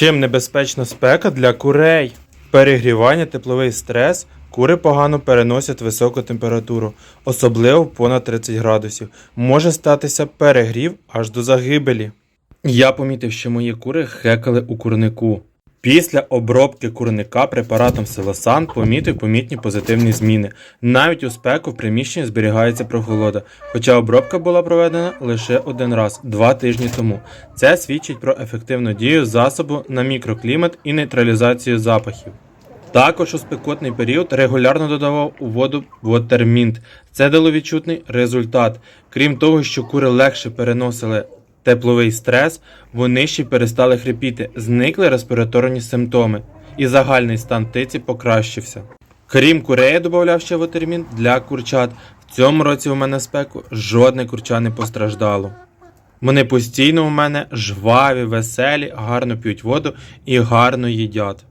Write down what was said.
Чим небезпечна спека для курей? Перегрівання, тепловий стрес. Кури погано переносять високу температуру, особливо понад 30 градусів. Може статися перегрів аж до загибелі. Я помітив, що мої кури хекали у курнику. Після обробки курника препаратом Селосан помітив помітні позитивні зміни. Навіть у спеку в приміщенні зберігається прохолода, хоча обробка була проведена лише один раз два тижні тому. Це свідчить про ефективну дію засобу на мікроклімат і нейтралізацію запахів. Також у спекотний період регулярно додавав у воду вотермінт. Це дало відчутний результат. Крім того, що кури легше переносили тепловий стрес, вони ще перестали хрипіти, зникли респіраторні симптоми, і загальний стан птиці покращився. Крім курей, додав ще ватермін для курчат. В цьому році у мене спеку жодне курча не постраждало. Вони постійно у мене жваві, веселі, гарно п'ють воду і гарно їдять.